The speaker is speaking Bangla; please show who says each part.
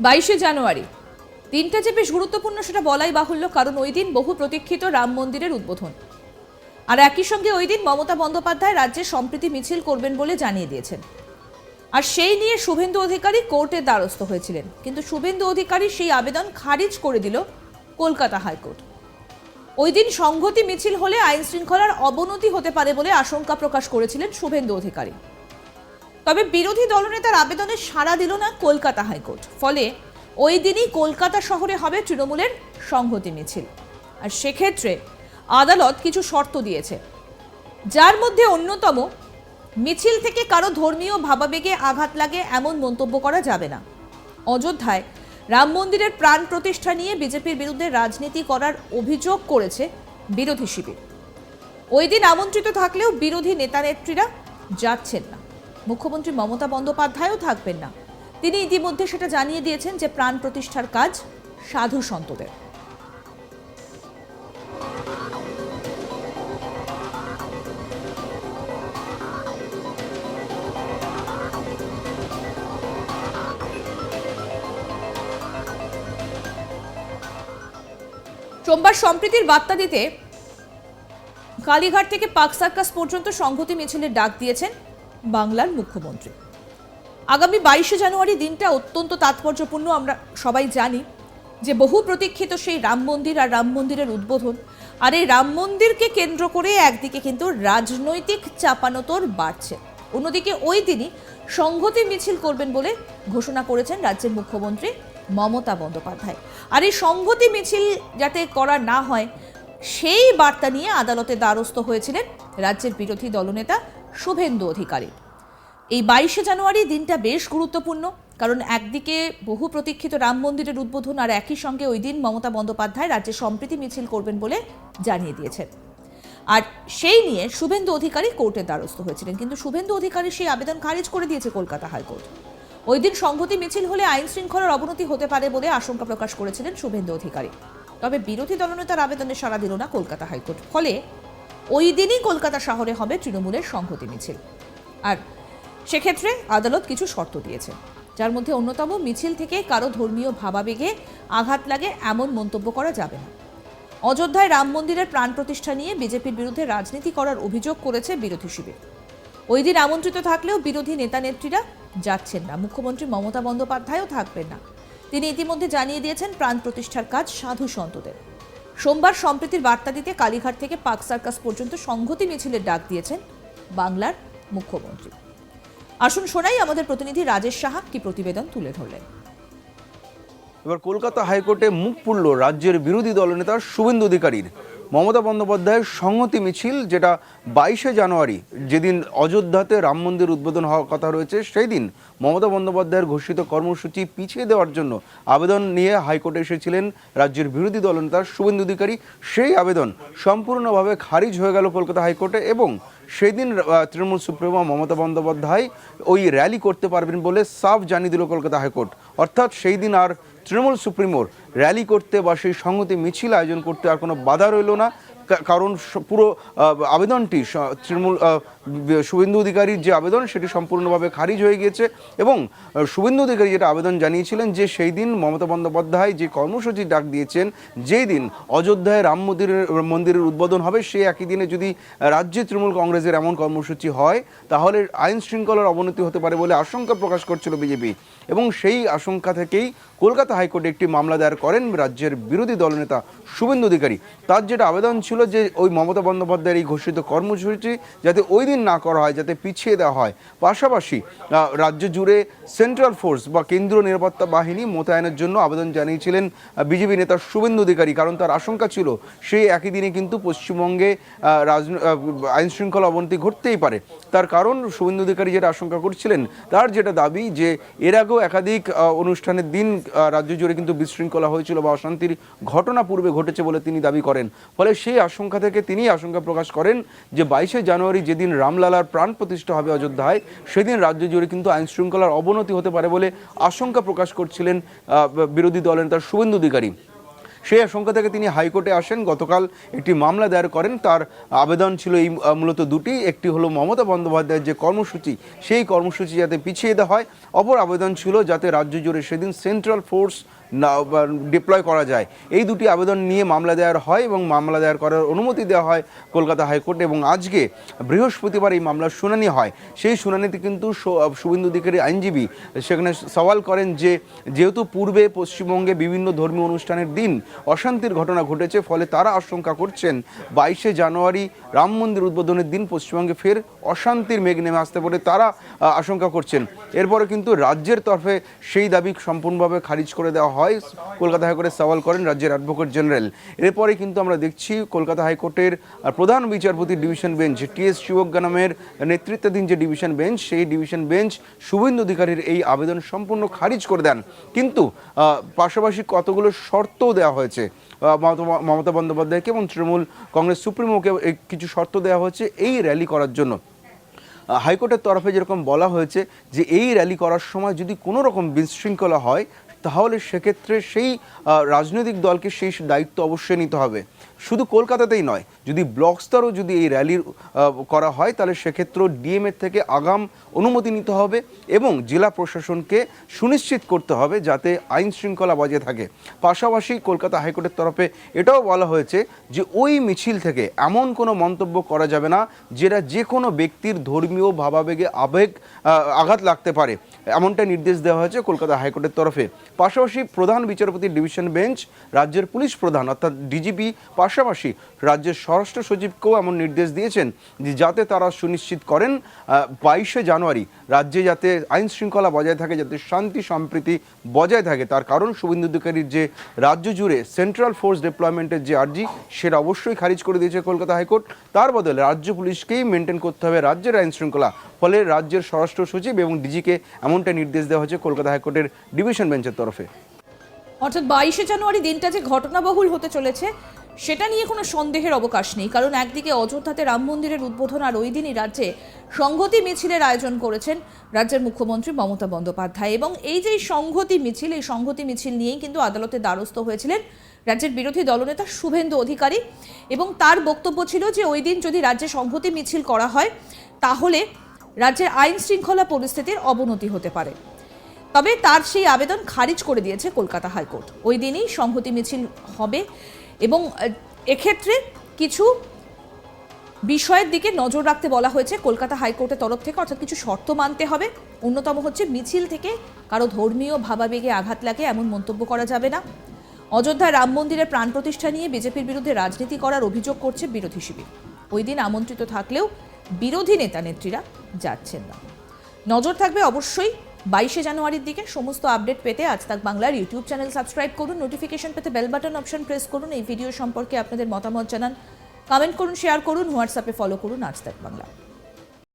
Speaker 1: বাইশে জানুয়ারি। দিনটা যে বেশ গুরুত্বপূর্ণ সেটা বলাই বাহুল্য, কারণ ওই দিন বহু প্রতীক্ষিত রাম মন্দিরের উদ্বোধন। আর একই সঙ্গে ওই দিন মমতা বন্দ্যোপাধ্যায় রাজ্যে সম্প্রীতি মিছিল করবেন বলে জানিয়ে দিয়েছেন। আর সেই নিয়ে শুভেন্দু অধিকারী কোর্টের দ্বারস্থ হয়েছিলেন। কিন্তু শুভেন্দু অধিকারী সেই আবেদন খারিজ করে দিল কলকাতা হাইকোর্ট। ওই দিন সংহতি মিছিল হলে আইন শৃঙ্খলার অবনতি হতে পারে বলে আশঙ্কা প্রকাশ করেছিলেন শুভেন্দু অধিকারী। তবে বিরোধী দলনেতার আবেদনে সাড়া দিল না কলকাতা হাইকোর্ট। ফলে ওই দিনই কলকাতা শহরে হবে তৃণমূলের সংহতি মিছিল। আর সেক্ষেত্রে আদালত কিছু শর্ত দিয়েছে। যার মধ্যে অন্যতম, মিছিল থেকে কারও ধর্মীয় ভাবাবেগে আঘাত লাগে এমন মন্তব্য করা যাবে না। অযোধ্যায় রাম মন্দিরের প্রাণ প্রতিষ্ঠা নিয়ে বিজেপির বিরুদ্ধে রাজনীতি করার অভিযোগ করেছে বিরোধী শিবির। ওই দিন আমন্ত্রিত থাকলেও বিরোধী নেতানেত্রীরা যাচ্ছেন না। মুখ্যমন্ত্রী মমতা বন্দ্যোপাধ্যায়ও থাকবেন না। তিনি ইতিমধ্যে সেটা জানিয়ে দিয়েছেন যে প্রাণ প্রতিষ্ঠার কাজ সাধু সন্তদের। সোমবার সম্প্রীতির বার্তা দিতে কালীঘাট থেকে পাক সার্কাস পর্যন্ত সংহতি মিছিলের ডাক দিয়েছেন বাংলার মুখ্যমন্ত্রী। আগামী বাইশে জানুয়ারি দিনটা অত্যন্ত তাৎপর্যপূর্ণ, আমরা সবাই জানি যে বহু প্রতীক্ষিত সেই রাম মন্দির আর রাম মন্দিরের উদ্বোধন। আর এই রাম মন্দিরকে কেন্দ্র করে একদিকে কিন্তু রাজনৈতিক চাপানোতর বাড়ছে। অন্যদিকে ওই দিনই সংহতি মিছিল করবেন বলে ঘোষণা করেছেন রাজ্যের মুখ্যমন্ত্রী মমতা বন্দ্যোপাধ্যায়। আর এই সংহতি মিছিল যাতে করা না হয়, সেই বার্তা নিয়ে আদালতে দ্বারস্থ হয়েছিলেন রাজ্যের বিরোধী দলনেতা শুভেন্দু অধিকারী। এই বাইশে জানুয়ারি দিনটা বেশ গুরুত্বপূর্ণ, কারণ একদিকে বহু প্রতীক্ষিত রাম মন্দিরের উদ্বোধন আর একই সঙ্গে ওই দিন মমতা বন্দ্যোপাধ্যায় রাজ্যে সম্প্রীতি মিছিল করবেন বলে জানিয়ে দিয়েছেন আর সেই নিয়ে শুভেন্দু অধিকারী কোর্টের দ্বারস্থ হয়েছিলেন, কিন্তু শুভেন্দু অধিকারী সেই আবেদন খারিজ করে দিয়েছে কলকাতা হাইকোর্ট। ওই দিন সংহতি মিছিল হলে আইন শৃঙ্খলার অবনতি হতে পারে বলে আশঙ্কা প্রকাশ করেছিলেন শুভেন্দু অধিকারী। তবে বিরোধী দলনেতার আবেদনে সাড়া দিল না কলকাতা হাইকোর্ট, ফলে ওই দিনই কলকাতা শহরে হবে তৃণমূলের সংহতি মিছিল। আর সেক্ষেত্রে আদালত কিছু শর্ত দিয়েছে, যার মধ্যে অন্যতম মিছিল থেকে কারও ধর্মীয় ভাবাবেগে আঘাত লাগে এমন মন্তব্য করা যাবে না। অযোধ্যায় রাম মন্দিরের প্রাণ প্রতিষ্ঠা নিয়ে বিজেপির বিরুদ্ধে রাজনীতি করার অভিযোগ করেছে বিরোধী শিবির। ওই দিন আমন্ত্রিত থাকলেও বিরোধী নেতানেত্রীরা যাচ্ছেন না, মুখ্যমন্ত্রী মমতা বন্দ্যোপাধ্যায়ও থাকবেন না। তিনি ইতিমধ্যে জানিয়ে দিয়েছেন, প্রাণ প্রতিষ্ঠার কাজ সাধু সন্তদের। সোমবার সম্প্রীতির বার্তা দিতে কালীঘাট থেকে পাক সার্কাস পর্যন্ত সংহতি মিছিলের ডাক দিয়েছেন বাংলার মুখ্যমন্ত্রী। আসুন শোনাই আমাদের প্রতিনিধি রাজেশ সাহা কি প্রতিবেদন তুলে ধরলেন।
Speaker 2: এবার কলকাতা হাইকোর্টে মুখ পুড়ল রাজ্যের বিরোধী দলনেতা শুভেন্দু অধিকারীর। মমতা বন্দ্যোপাধ্যায়ের সংহতি মিছিল, যেটা বাইশে জানুয়ারি যেদিন অযোধ্যাতে রাম মন্দির উদ্বোধন হওয়ার কথা রয়েছে সেই দিন মমতা বন্দ্যোপাধ্যায়ের ঘোষিত কর্মসূচি পিছিয়ে দেওয়ার জন্য আবেদন নিয়ে হাইকোর্টে এসেছিলেন রাজ্যের বিরোধী দলনেতা শুভেন্দু অধিকারী। সেই আবেদন সম্পূর্ণভাবে খারিজ হয়ে গেল কলকাতা হাইকোর্টে এবং সেই দিন তৃণমূল সুপ্রিমো মমতা বন্দ্যোপাধ্যায় ওই র্যালি করতে পারবেন বলে সাফ জানিয়ে দিল কলকাতা হাইকোর্ট। অর্থাৎ সেই দিন আর তৃণমূল সুপ্রিমোর র্যালি করতে বা সেই সংহতি মিছিল আয়োজন করতে আর কোনো বাধা রইল না। কারণ পুরো আবেদনটি তৃণমূল শুভেন্দু অধিকারীর যে আবেদন সেটি সম্পূর্ণভাবে খারিজ হয়ে গিয়েছে এবং শুভেন্দু অধিকারী যেটা আবেদন জানিয়েছিলেন যে সেই দিন মমতা বন্দ্যোপাধ্যায় যে কর্মসূচি ডাক দিয়েছেন, যেই দিন অযোধ্যায় রাম মন্দিরের মন্দিরের উদ্বোধন হবে সেই একই দিনে যদি রাজ্যে তৃণমূল কংগ্রেসের এমন কর্মসূচি হয়, তাহলে আইন শৃঙ্খলার অবনতি হতে পারে বলে আশঙ্কা প্রকাশ করছিল বিজেপি। এবং সেই আশঙ্কা থেকেই কলকাতা হাইকোর্টে একটি মামলা দায়ের করেন রাজ্যের বিরোধী দলনেতা শুভেন্দু অধিকারী। তার যেটা আবেদন ছিল যে ওই মমতা বন্দ্যোপাধ্যায়ের এই ঘোষিত কর্মসূচি যাতে ওই দিন না করা হয়, যাতে পিছিয়ে দেওয়া হয়। পাশাপাশি রাজ্য জুড়ে সেন্ট্রাল ফোর্স বা কেন্দ্রীয় নিরাপত্তা বাহিনী মোতায়েনের জন্য আবেদন জানিয়েছিলেন বিজেপি নেতা শুভেন্দু অধিকারী। কারণ তার আশঙ্কা ছিল সেই একই দিনে কিন্তু পশ্চিমবঙ্গে রাজন- আইন শৃঙ্খলা অবনতি ঘটতেই পারে। তার কারণ শুভেন্দু অধিকারী যেটা আশঙ্কা করছিলেন, তার যেটা দাবি যে এর আগেও একাধিক অনুষ্ঠানের দিন রাজ্য জুড়ে কিন্তু বিশৃঙ্খলা হয়েছিল বা অশান্তির ঘটনা পূর্বে ঘটেছে বলে তিনি দাবি করেন। ফলে সেই আশঙ্কা থেকে তিনি আশঙ্কা প্রকাশ করেন যে বাইশে জানুয়ারি যেদিন রামলালার প্রাণ প্রতিষ্ঠা হবে অযোধ্যায়, সেদিন রাজ্য জুড়ে কিন্তু আইন শৃঙ্খলার অবনতি হতে পারে বলে আশঙ্কা প্রকাশ করছিলেন বিরোধী দলের তার শুভেন্দু অধিকারী। সেই আশঙ্কা থেকে তিনি হাইকোর্টে আসেন। গতকাল একটি মামলা দায়ের করেন। তার আবেদন ছিল এই মূলত দুটি। একটি হলো মমতা বন্দ্যোপাধ্যায়ের যে কর্মসূচি, সেই কর্মসূচি যাতে পিছিয়ে দেওয়া হয়। অপর আবেদন ছিল যাতে রাজ্য জুড়ে সেদিন সেন্ট্রাল ফোর্স ডিপ্লয় করা যায়। এই দুটি আবেদন নিয়ে মামলা দেওয়ার হয় এবং মামলা দায়ের করার অনুমতি দেওয়া হয় কলকাতা হাইকোর্টে এবং আজকে বৃহস্পতিবার এই মামলার শুনানি হয়। সেই শুনানিতে কিন্তু শুভেন্দু অধিকারী আইনজীবী সেখানে সওয়াল করেন যে, যেহেতু পূর্বে পশ্চিমবঙ্গে বিভিন্ন ধর্মীয় অনুষ্ঠানের দিন অশান্তির ঘটনা ঘটেছে, ফলে তারা আশঙ্কা করছেন বাইশে জানুয়ারি রাম মন্দির উদ্বোধনের দিন পশ্চিমবঙ্গে ফের অশান্তির মেঘ নেমে আসতে পারে তারা আশঙ্কা করছেন। এরপরে কিন্তু রাজ্যের তরফে সেই দাবি সম্পূর্ণভাবে খারিজ করে দেওয়া হয়। কলকাতা হাইকোর্টে সওয়াল করেন রাজ্যের অ্যাডভোকেট জেনারেল। এরপরে কিন্তু আমরা দেখছি কলকাতা হাইকোর্টের প্রধান বিচারপতি ডিভিশন বেঞ্চ টি এস শিবজ্ঞানমের নেতৃত্বাধীন যে ডিভিশন বেঞ্চ, সেই ডিভিশন বেঞ্চ শুভেন্দু অধিকারীর এই আবেদন সম্পূর্ণ খারিজ করে দেন। কিন্তু পাশাপাশি কতগুলো শর্তও দেওয়া হয়েছে। মমতা- মমতা বন্দ্যোপাধ্যায়কে এবং তৃণমূল কংগ্রেস সুপ্রিমোকে কিছু শর্ত দেওয়া হয়েছে এই র্যালি করার জন্য। হাইকোর্টের তরফে যেরকম বলা হয়েছে যে এই র্যালি করার সময় যদি কোনো রকম বিশৃঙ্খলা হয় তাহলে সেক্ষেত্রে সেই রাজনৈতিক দলকে সেই দায়িত্ব অবশ্যই নিতে হবে। শুধু কলকাতাতেই নয়, যদি ব্লক স্তরও যদি এই র্যালির করা হয়, তাহলে সেক্ষেত্রেও ডিএমএর থেকে আগাম অনুমতি নিতে হবে এবং জেলা প্রশাসনকে সুনিশ্চিত করতে হবে যাতে আইন শৃঙ্খলা বজায় থাকে। পাশাপাশি কলকাতা হাইকোর্টের তরফে এটাও বলা হয়েছে যে ওই মিছিল থেকে এমন কোনো মন্তব্য করা যাবে না যেটা যে কোনো ব্যক্তির ধর্মীয় ভাবাবেগে আবেগ আঘাত লাগতে পারে। এমনটা নির্দেশ দেওয়া হয়েছে কলকাতা হাইকোর্টের তরফে। পাশাপাশি প্রধান বিচারপতি ডিভিশন বেঞ্চ, রাজ্যের পুলিশ প্রধান অর্থাৎ ডিজিপি পাশাপাশি রাজ্যের স্বরাষ্ট্র সচিবকেও এমন নির্দেশ দিয়েছেন যে যাতে তারা সুনিশ্চিত করেন বাইশে জানুয়ারি রাজ্যে যাতে আইন শৃঙ্খলা বজায় থাকে, যাতে শান্তি, সম্প্রীতি বজায় থাকে। তার কারণ শুভেন্দু অধিকারীর যে রাজ্য জুড়ে সেন্ট্রাল ফোর্স ডিপ্লয়মেন্টের যে আর্জি, সেটা অবশ্যই খারিজ করে দিয়েছে কলকাতা হাইকোর্ট। তার বদলে রাজ্য পুলিশকেই মেনটেন করতে হবে রাজ্যের আইন শৃঙ্খলা। ফলে রাজ্যের স্বরাষ্ট্র সচিব এবং ডিজিকে এমনটা নির্দেশ দেওয়া হয়েছে কলকাতা হাইকোর্টের ডিভিশন বেঞ্চের তরফে।
Speaker 1: অর্থাৎ বাইশে জানুয়ারি দিনটা যে ঘটনাবহুল হতে চলেছে সেটা নিয়ে কোনো সন্দেহের অবকাশ নেই, কারণ একদিকে অযোধ্যাতে রাম মন্দিরের উদ্বোধন আর ওই দিনই রাজ্যে সংহতি মিছিলের আয়োজন করেছেন রাজ্যের মুখ্যমন্ত্রী মমতা বন্দ্যোপাধ্যায়। এবং এই যে সংহতি মিছিল, এই সংহতি মিছিল নিয়েই কিন্তু আদালতে দ্বারস্থ হয়েছিলেন রাজ্যের বিরোধী দলনেতা শুভেন্দু অধিকারী। এবং তার বক্তব্য ছিল যে ওই দিন যদি রাজ্যে সংহতি মিছিল করা হয়, তাহলে রাজ্যের আইন শৃঙ্খলা পরিস্থিতির অবনতি হতে পারে। তবে তার সেই আবেদন খারিজ করে দিয়েছে কলকাতা হাইকোর্ট। ওই দিনই সংহতি মিছিল হবে। এবং এক্ষেত্রে কিছু বিষয়ের দিকে নজর রাখতে বলা হয়েছে। কলকাতা হাইকোর্টের তরফ থেকে অর্থাৎ কিছু শর্ত মানতে হবে। অন্যতম হচ্ছে মিছিল থেকে কারও ধর্মীয় ভাবাবেগে আঘাত লাগে এমন মন্তব্য করা যাবে না। অযোধ্যায় রাম মন্দিরের প্রাণ প্রতিষ্ঠা নিয়ে বিজেপির বিরুদ্ধে রাজনীতি করার অভিযোগ করছে বিরোধী শিবির। ওই দিন আমন্ত্রিত থাকলেও বিরোধী নেতা নেত্রীরা যাচ্ছেন না। নজর থাকবে অবশ্যই বাইশে জানুয়ারির দিকে সমস্ত আপডেট পেতে আজ তাক বাংলার ইউটিউব চ্যানেল সাবস্ক্রাইব করুন নোটিফিকেশন পেতে বেল বাটন অপশন প্রেস করুন, এই ভিডিও সম্পর্কে আপনাদের মতামত জানান। কমেন্ট করুন শেয়ার করুন হোয়াটসঅ্যাপে ফলো করুন, আজ তাক বাংলা।